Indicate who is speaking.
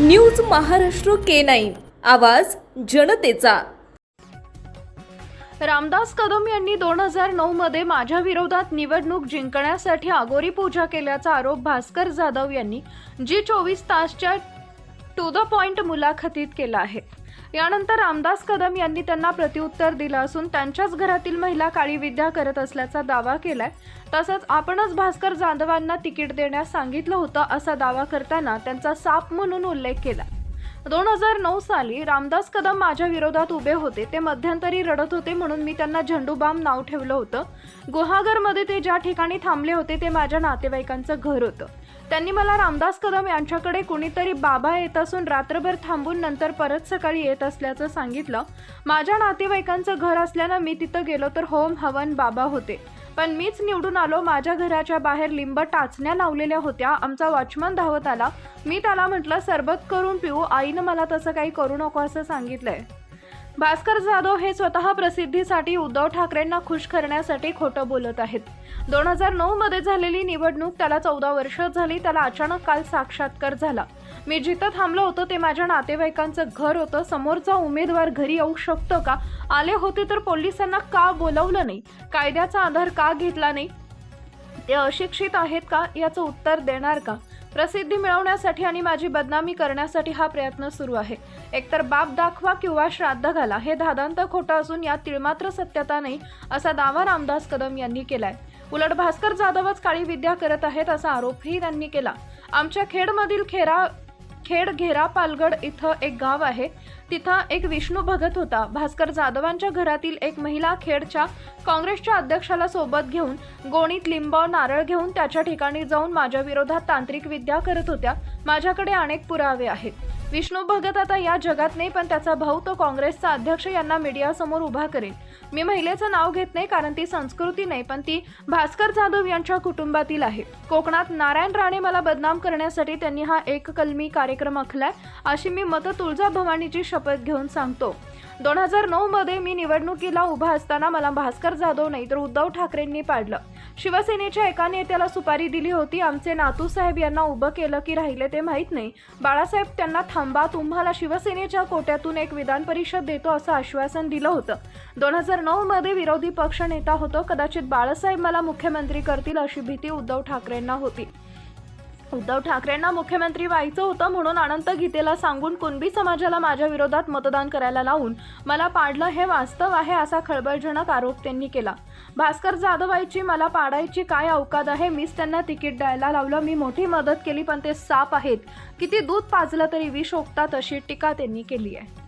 Speaker 1: News Maharashtra K nine. आवाज जनतेचा.
Speaker 2: रामदास कदम यांनी दोन हजार नऊ मध्ये माझ्या विरोधात निवडणूक जिंकण्यासाठी आगोरी पूजा केल्याचा आरोप भास्कर जाधव यांनी जी चोवीस तासच्या टू द पॉइंट मुलाखतीत केला आहे. यानंतर रामदास कदम यांनी त्यांना प्रत्युत्तर दिलं असून त्यांच्याच घरातील महिला काळी विद्या करत असल्याचा दावा केलाय. तसंच आपणच भास्कर जाधवांना तिकीट देण्यास सांगितलं होतं असा दावा करताना त्यांचा साप म्हणून उल्लेख केला. दोन हजार नऊ साली रामदास कदम माझ्या विरोधात उभे होते ते मध्यंतरी रडत होते म्हणून मी त्यांना झेंडूबाम नाव ठेवलं होतं. गुहागरमध्ये ते ज्या ठिकाणी थांबले होते ते माझ्या नातेवाईकांचं घर होतं. त्यांनी मला रामदास कदम यांच्याकडे कुणीतरी बाबा येत असून रात्रभर थांबून नंतर परत सकाळी येत असल्याचं सांगितलं. माझ्या नातेवाईकांचं घर असल्यानं मी तिथं गेलो तर होम हवन बाबा होते. पण मीच निवडून आलो माझ्या घराच्या बाहेर लिंब टाचण्या लावलेल्या होत्या आमचा वॉचमन धावत आला. मी त्याला म्हटलं सरबत करून पिऊ आईनं मला तसं काही करू नको असं सांगितलंय. भास्कर जाधव हे स्वतः प्रसिद्धीसाठी उद्धव ठाकरेंना खुश करण्यासाठी खोटं बोलत आहेत. दोन हजार नऊमध्ये झालेली निवडणूक त्याला चौदा वर्ष झाली. त्याला अचानक काल साक्षात्कार झाला. मी जिथं थांबलो होतो ते माझ्या नातेवाईकांचं घर होतं. समोरचा उमेदवार घरी येऊ शकतो का? आले होते तर पोलिसांना का बोलवलं नाही? कायद्याचा आधार का घेतला नाही? ते अशिक्षित आहेत का? याचं उत्तर देणार का? प्रसिद्धी मिळवण्यासाठी आणि माझी बदनामी करण्यासाठी हा प्रयत्न सुरू आहे. एकतर बाप दाखवा किंवा श्राद्ध घाला हे धादांत खोटं असून यात तिळमात्र सत्यता नाही असा दावा रामदास कदम यांनी केलाय. उलट भास्कर जाधवच काळी विद्या करत आहेत असा आरोपही त्यांनी केला. आमच्या खेडमधील खेरा खेड घेरा पालगड इथं एक गाव आहे. तिथं एक विष्णू भगत होता. भास्कर जाधवांच्या घरातील एक महिला खेडच्या काँग्रेसच्या अध्यक्षाला सोबत घेऊन गोणीत लिंब नारळ घेऊन त्याच्या ठिकाणी जाऊन माझ्या विरोधात तांत्रिक विद्या करत होत्या. माझ्याकडे अनेक पुरावे आहेत. विष्णू भगत आता या जगात नाही पण त्याचा भाऊ तो काँग्रेसचा अध्यक्ष यांना मीडियासमोर उभा करेल. मी महिलेचं नाव घेत नाही कारण ती संस्कृती नाही पण ती भास्कर जाधव यांच्या कुटुंबातील आहे. कोकणात नारायण राणे मला बदनाम करण्यासाठी त्यांनी हा एक कलमी कार्यक्रम आखलाय अशी मी मत तुळजा भवानीची शपथ घेऊन सांगतो. दोन हजार नऊमध्ये मी निवडणुकीला उभा असताना मला भास्कर जाधव नाही तर उद्धव ठाकरेंनी पाडलं. शिवसेनेच्या एका नेत्याला सुपारी दिली होती. आमचे नातू साहेब यांना उभं केलं की राहिले ते माहीत नाही. बाळासाहेब त्यांना थांबा तुम्हाला शिवसेनेच्या कोट्यातून एक विधान परिषद देतो असं आश्वासन दिलं होतं. दोन हजार नऊमध्ये विरोधी पक्ष नेता होतो. कदाचित बाळासाहेब मला मुख्यमंत्री करतील अशी भीती उद्धव ठाकरेंना होती. उद्धव ठाकरेंना मुख्यमंत्री व्हायचं होतं म्हणून अनंत गीतेला सांगून कुणबी समाजाला माझ्या विरोधात मतदान करायला लावून मला पाडलं हे वास्तव आहे असा खळबळजनक आरोप त्यांनी केला. भास्कर जाधवायची मला पाडायची काय अवकाद आहे? मीच त्यांना तिकीट द्यायला लावलं मी मोठी मदत केली पण ते साप आहेत. किती दूध पाजलं तरी विष ओकतात अशी टीका त्यांनी केली आहे.